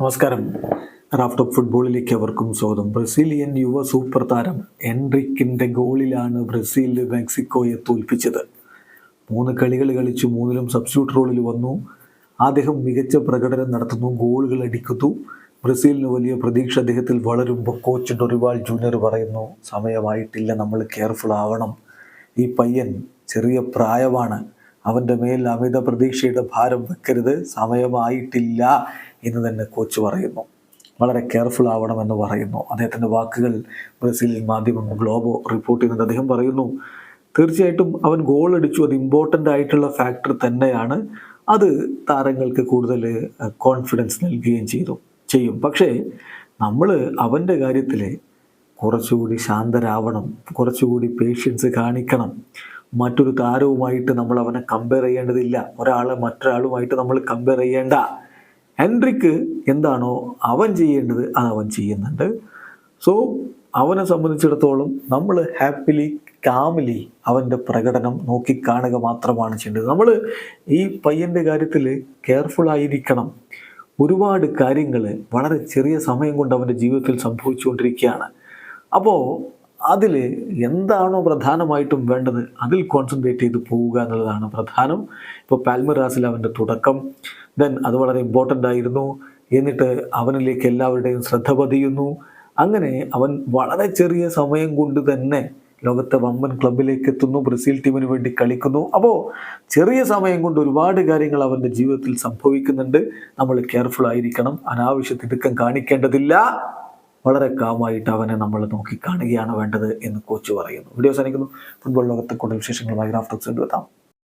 നമസ്കാരം. Raft of ഫുട്ബോളിലേക്ക് അവർക്കും സ്വാഗതം. ബ്രസീലിയൻ യുവ സൂപ്പർ താരം എൻറിക്കിന്റെ ഗോളിലാണ് ബ്രസീൽ മെക്സിക്കോയെ തോൽപ്പിച്ചത്. മൂന്ന് കളികൾ കളിച്ചു മൂന്നിലും സബ്സ്റ്റിറ്റ്യൂട്ട് റോളിൽ വന്നു. അദ്ദേഹം മികച്ച പ്രകടനം നടത്തുന്നു ഗോളുകൾ അടിക്കുന്നു. ബ്രസീലിന് വലിയ പ്രതീക്ഷ അദ്ദേഹത്തിൽ വളരുമ്പോൾ കോച്ച് ഡൊറിവാൾ ജൂനിയർ പറയുന്നു സമയമായിട്ടില്ല നമ്മൾ കെയർഫുൾ ആവണം. ഈ പയ്യൻ ചെറിയ പ്രായമാണ്. അവന്റെ മേൽ അമിത പ്രതീക്ഷയുടെ ഭാരം വെക്കരുത്. സമയമായിട്ടില്ല എന്ന് തന്നെ കോച്ച് പറയുന്നു. വളരെ കെയർഫുൾ ആവണമെന്ന് പറയുന്നു. അദ്ദേഹത്തിന്റെ വാക്കുകൾ ബ്രസീലിയൻ മാധ്യമം ഗ്ലോബോ റിപ്പോർട്ട് ചെയ്യുന്നുണ്ട്. അദ്ദേഹം പറയുന്നു തീർച്ചയായിട്ടും അവൻ ഗോൾ അടിച്ചു. അത് ഇമ്പോർട്ടന്റ് ആയിട്ടുള്ള ഫാക്ടർ തന്നെയാണ്. അത് താരങ്ങൾക്ക് കൂടുതൽ കോൺഫിഡൻസ് നൽകുകയും ചെയ്തു ചെയ്യും. പക്ഷേ നമ്മൾ അവന്റെ കാര്യത്തിൽ കുറച്ചുകൂടി ശാന്തരാവണം. കുറച്ചുകൂടി പേഷ്യൻസ് കാണിക്കണം. മറ്റൊരു താരവുമായിട്ട് നമ്മൾ അവനെ കമ്പയർ ചെയ്യേണ്ടതില്ല. ഒരാളെ മറ്റൊരാളുമായിട്ട് നമ്മൾ കമ്പയർ ചെയ്യേണ്ട. ഹെൻറിക്ക് എന്താണോ അവൻ ചെയ്യേണ്ടത് അത് അവൻ ചെയ്യുന്നുണ്ട്. സോ അവനെ സംബന്ധിച്ചിടത്തോളം നമ്മൾ ഹാപ്പിലി കാമലി അവന്റെ പ്രകടനം നോക്കിക്കാണുക മാത്രമാണ് ചെയ്യേണ്ടത്. നമ്മൾ ഈ പയ്യന്റെ കാര്യത്തിൽ കെയർഫുൾ ആയിരിക്കണം. ഒരുപാട് കാര്യങ്ങൾ വളരെ ചെറിയ സമയം കൊണ്ട് അവന്റെ ജീവിതത്തിൽ സംഭവിച്ചുകൊണ്ടിരിക്കുകയാണ്. അപ്പോൾ അതിൽ എന്താണോ പ്രധാനമായിട്ടും വേണ്ടത് അതിൽ കോൺസെൻട്രേറ്റ് ചെയ്ത് പോവുക എന്നുള്ളതാണ് പ്രധാനം. ഇപ്പോൾ പാൽമറാസിൽ അവന്റെ തുടക്കം. ദെൻ അത് വളരെ ഇമ്പോർട്ടന്റ് ആയിരുന്നു. എന്നിട്ട് അവനിലേക്ക് എല്ലാവരുടെയും ശ്രദ്ധ പതിയുന്നു. അങ്ങനെ അവൻ വളരെ ചെറിയ സമയം കൊണ്ട് തന്നെ ലോകത്തെ വമ്പൻ ക്ലബിലേക്ക് എത്തുന്നു. ബ്രസീൽ ടീമിന് വേണ്ടി കളിക്കുന്നു. അപ്പോൾ ചെറിയ സമയം കൊണ്ട് ഒരുപാട് കാര്യങ്ങൾ അവന്റെ ജീവിതത്തിൽ സംഭവിക്കുന്നുണ്ട്. നമ്മൾ കെയർഫുൾ ആയിരിക്കണം. അനാവശ്യ തിടുക്കം കാണിക്കേണ്ടതില്ല. വളരെ കാമായിട്ട് അവനെ നമ്മൾ നോക്കി കാണുകയാണ് വേണ്ടത് എന്ന് കോച്ച് പറയുന്നു. വീഡിയോ അവസാനിക്കുന്നു. ഫുട്ബോൾ ലോകത്തെ കൂടുതൽ വിശേഷങ്ങളുമായി റാഫ്റ്റോക്സ് എത്താം